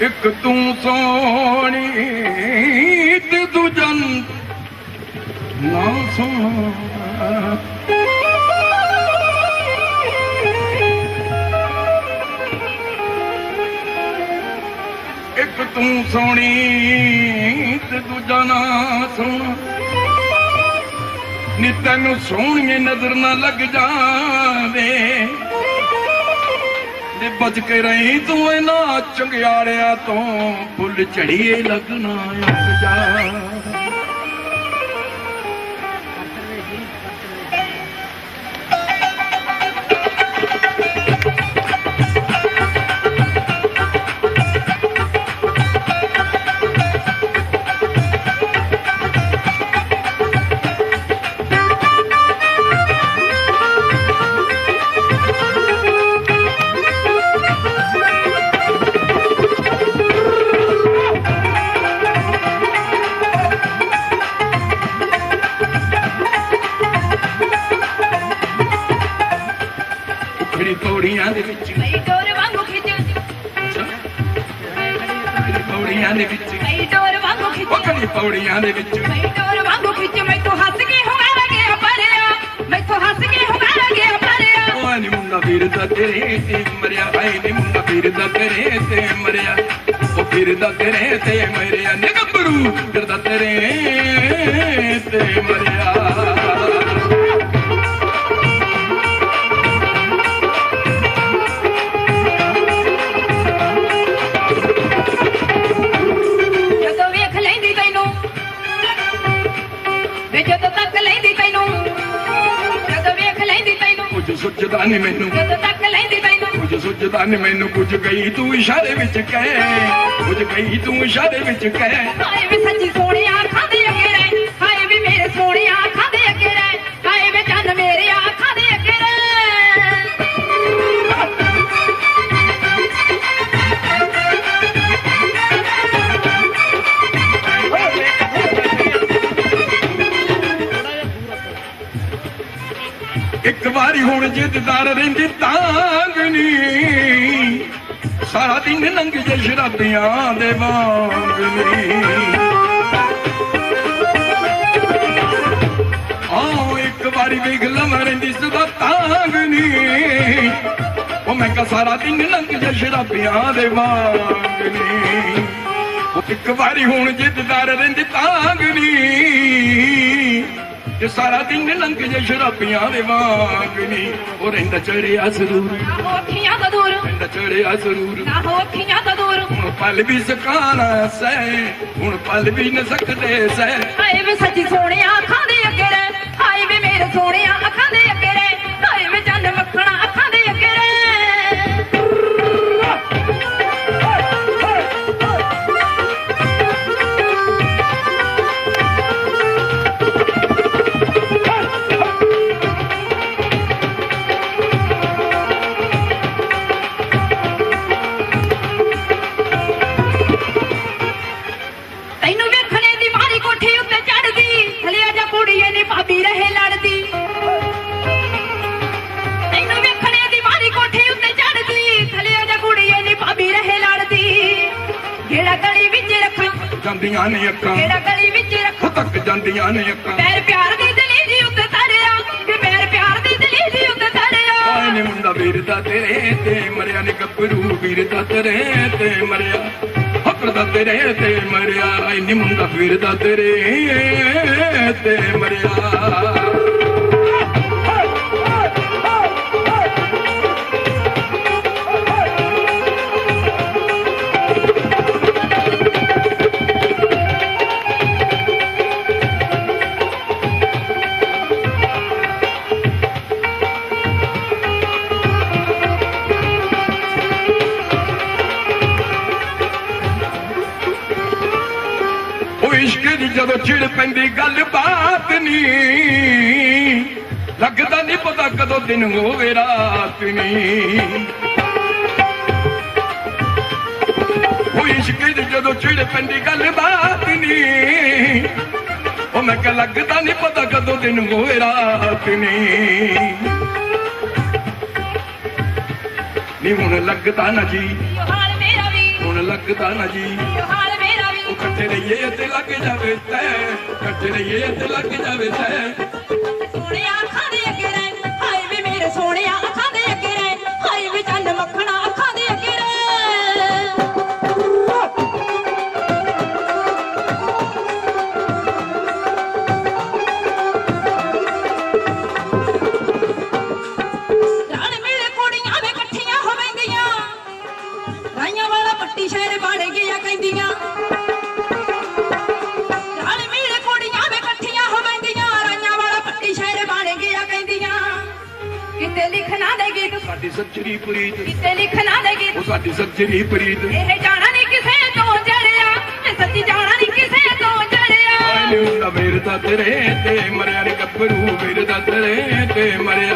ਇੱਕ ਤੂੰ ਸੋਹਣੀ ਤੇ ਦੂਜਾ ਨਾ ਸੋਹਣਾ। ਇੱਕ ਤੂੰ ਸੋਹਣੀ ਤੇ ਦੂਜਾ ਨਾ ਸੋਹਣਾ। ਨੀ ਤੈਨੂੰ ਸੋਹਣੀ ਨਜ਼ਰ ਨਾ ਲੱਗ ਜਾਵੇ। ਨੀ ਬਚ ਕੇ ਰਹੀ ਤੂੰ ਇਹਨਾਂ ਚੰਗਿਆੜਿਆਂ ਤੋਂ। ਫੁੱਲ ਝੜੀਏ ਲੱਗਣਾ ਅੱਗ ਜਾ ਪੌੜੀਆਂ ਦੇ ਵਿੱਚ। ਕਈ ਡੋਰ ਵਾਂਗੂ ਖਿੱਚ। ਪੌੜੀਆਂ ਦੇ ਵਿੱਚ। ਕਈ ਡੋਰ ਵਾਂਗੂ ਖਿੱਚ। ਉਖੜੀ ਪੌੜੀਆਂ ਦੇ ਵਿੱਚ। ਕਈ ਡੋਰ ਵਾਂਗੂ ਖਿੱਚ। ਮੈਥੋਂ ਹੱਸ ਕੇ ਹੁਗਾਰਾ ਗਿਆ ਪਰਿਆ। ਮੈਥੋਂ ਹੱਸ ਕੇ ਹੁਗਾਰਾ ਗਿਆ ਪਰਿਆ। ਉਹ ਨੀ ਮੁੰਡਾ ਫਿਰਦਾ ਤੇਰੇ ਤੇ ਮਰਿਆ। ਹਾਏ ਨੀ ਮੁੰਡਾ ਫਿਰਦਾ ਤੇਰੇ ਤੇ ਮਰਿਆ। ਉਹ ਫਿਰਦਾ ਤੇਰੇ ਤੇ ਮਰਿਆ। ਨੀ ਗੱਭਰੂ ਫਿਰਦਾ ਤੇਰੇ ਤੇ ਮਰਿਆ। ਕੁਝ ਸੁੱਝਦਾ ਨੀ ਮੈਨੂੰ। ਜਦੋਂ ਤੱਕ ਲੈਂਦੀ ਤੈਨੂੰ। ਕੁਝ ਸੁੱਝਦਾ ਨੀ ਮੈਨੂੰ ਕੁਝ ਗਈ ਤੂੰ ਇਸ਼ਾਰੇ ਵਿੱਚ ਕਹਿ। ਕੁਝ ਗਈ ਤੂੰ ਇਸ਼ਾਰੇ ਵਿੱਚ ਕਹਿ। ਹਾਏ ਵੇ ਸੱਚੀ ਸੋਹਣਿਆ ਅੱਖਾਂ ਦੇ ਇੱਕ ਵਾਰੀ ਹੁਣ ਜਿੱਦਦਾਰ ਰਹਿੰਦੀ ਤਾਂਗਨੀ ਸਾਰਾ ਦਿਨ ਲੰਘ ਜੇ ਸ਼ਰਾਬੀਆਂ ਦੇ ਵਾਂਗਨੀ ਆਓ ਇੱਕ ਵਾਰੀ ਵੇਖ ਲਵਾਂ ਰਹਿੰਦੀ ਸਦਾ ਤਾਂਗਨੀ ਉਹ ਮੈਂ ਕਾ ਸਾਰਾ ਦਿਨ ਲੰਘ ਜੇ ਸ਼ਰਾਬੀਆਂ ਦੇ ਵਾਂਗਨੀ ਉਹ ਇੱਕ ਵਾਰੀ ਹੁਣ ਜਿੱਦਦਾਰ ਰਹਿੰਦੀ ਤਾਂਗਨੀ ਤੇ ਸਾਰਾ ਦਿਨ ਲੰਘ ਜੇ ਸ਼ਰਾਬੀਆਂ ਦੇ ਵਾਂਗਨੀ ਉਹ ਰਹਿੰਦਾ ਚੜਿਆ ਦੂਰ। ਰਹਿੰਦਾ ਨਾ ਦੂਰ। ਹੁਣ ਪਲ ਵੀ ਸਕਾਣਾ ਸੈ। ਹੁਣ ਪਲ ਵੀ ਨ ਸਕਦੇ ਸੈ। ਹਾਏ ਵੇ ਸੱਚੀ ਸੋਹਣਿਆ ਅੱਖਾਂ ਦੇ ਅੱਗੇ ਰਹਿ। ਹਾਏ ਵੇ ਮੇਰੇ ਸੋਹਣਿਆ ਅੱਖਾਂ ਭਾਬੀ ਰਹੇ ਲੜਦੀ। ਤੈਨੂੰ ਵੇਖਣੇ ਦੀ ਮਾਰੀ ਕੋਠੀ ਉੱਤੇ ਚੜਦੀ ਥਲਿਆ ਜਾ ਕੁੜੀਏ ਨੀ ਭਾਬੀ ਰਹੇ ਲੜਦੀ। ਜਿਹੜਾ ਗਲੀ ਵਿੱਚ ਰੱਖਾਂ ਜਾਂਦੀਆਂ ਨੇ ਅੱਖਾਂ। ਜਿਹੜਾ ਗਲੀ ਵਿੱਚ ਰੱਖਾਂ। ਤੱਕ ਜਾਂਦੀਆਂ ਨੇ ਅੱਖਾਂ। ਪੈਰ ਪਿਆਰ ਦੀ ਦਲੀਜੀ ਉੱਤੇ ਤਰਿਆ ਕਿ ਪੈਰ ਪਿਆਰ ਦੀ ਦਲੀਜੀ ਉੱਤੇ ਤਰਿਆ ਆਏ ਨੇ ਮੁੰਡਾ ਵੀਰਦਾ ਤੇਰੇ ਤੇ ਮਰਿਆ ਨੇ ਗੱਭਰੂ ਵੀਰਦਾ ਤੇਰੇ ਤੇ ਮਰਿਆ। ਹੱਕਦਾ ਤੇਰੇ ਤੇ ਮਰਿਆ ਆਏ ਨੇ ਮੁੰਡਾ ਵੀਰਦਾ ਤੇਰੇ ਤੇ ਮਰਿਆ। ਉਹ ਇਸ਼ਕ ਦੀ ਜਦੋਂ ਚਿੜ ਪੈਂਦੀ ਗੱਲ ਨਹੀਂ ਲੱਗਦਾ ਨਹੀਂ ਪਤਾ ਕਦੋਂ ਦਿਨ ਹੋਵੇ ਰਾਤ ਨਹੀਂ ਉਹ ਇਸ਼ਕ ਦੀ ਜਦੋਂ ਛਿੜ ਪੈਂਦੀ ਗੱਲ ਬਾਤ ਨਹੀਂ ਉਹ ਮੈਂ ਕਹ ਲੱਗਦਾ ਨਹੀਂ ਪਤਾ ਕਦੋਂ ਦਿਨ ਹੋਵੇ ਰਾਤ ਨਹੀਂ ਨੀ ਹੁਣ ਲੱਗਦਾ ਨਾ ਜੀ। ਹਾਲ ਮੇਰਾ ਵੀ। ਹੁਣ ਲੱਗਦਾ ਨਾ ਜੀ। ਹਾਲ ਇਕੱਠੇ ਰਹੀਏ ਤੇ ਲੱਗ ਜਾਵੇ ਤੈ, ਇਕੱਠੇ ਰਹੀਏ ਤੇ ਲੱਗ ਜਾਵੇ ਤੈ। ਸੋਹਣਿਆ ਅੱਖਾਂ ਦੇ ਅੱਗੇ ਰਹਿ, ਹਾਏ ਵੇ ਮੇਰੇ ਸੋਹਣਿਆ ਅੱਖਾਂ ਸਾਡੀ ਸੱਚਰੀ ਪ੍ਰੀਤ। ਕਿਤੇ ਲਿਖਣਾ ਦੇ ਗੀਤ। ਉਹ ਸਾਡੀ ਸੱਚਰੀ ਪ੍ਰੀਤ। ਇਹ ਜਾਣਾ ਨਹੀਂ ਕਿਸੇ ਤੋਂ ਜੜਿਆ। ਤੇ ਸੱਚੀ ਜਾਣਾ ਨਹੀਂ ਕਿਸੇ ਤੋਂ ਜੜਿਆ। ਆਏ ਹੁੰਦਾ ਮੇਰੇ ਦਾ ਤੇਰੇ ਤੇ ਮਰਿਆ ਰੇ ਗੱਭਰੂ। ਮੇਰੇ ਦਾ ਤੇਰੇ ਤੇ ਮਰਿਆ।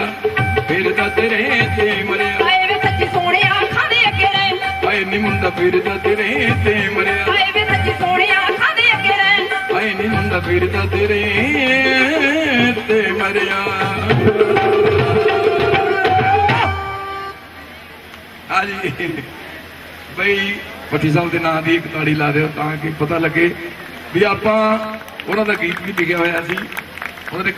ਮੇਰੇ ਦਾ ਤੇਰੇ ਤੇ ਮਰਿਆ। ਹਾਏ ਵੇ ਸੱਚੀ ਸੋਹਣਿਆ ਅੱਖਾਂ ਦੇ ਅੱਗੇ ਰਹਿ। ਆਏ ਨੀ ਮੁੰਡਾ ਮੇਰੇ ਦਾ ਤੇਰੇ ਤੇ ਮਰਿਆ। ਹਾਏ ਵੇ ਸੱਚੀ ਸੋਹਣਿਆ ਅੱਖਾਂ ਦੇ ਅੱਗੇ ਰਹਿ। ਆਏ ਨੀ ਮੁੰਡਾ ਮੇਰੇ ਦਾ ਤੇਰੇ ਤੇ ਮਰਿਆ। ਹਾਂਜੀ ਬਈ ਪਤੀ ਸਾਹਿਬ ਦੇ ਨਾਂ ਦੀ ਇੱਕ ਤਾੜੀ ਲਾ ਦਿਓ ਤਾਂ ਕਿ ਪਤਾ ਲੱਗੇ ਵੀ ਆਪਾਂ ਉਹਨਾਂ ਦਾ ਗੀਤ ਵੀ ਲਿਖਿਆ ਹੋਇਆ ਸੀ। ਉਹਨਾਂ ਦੇ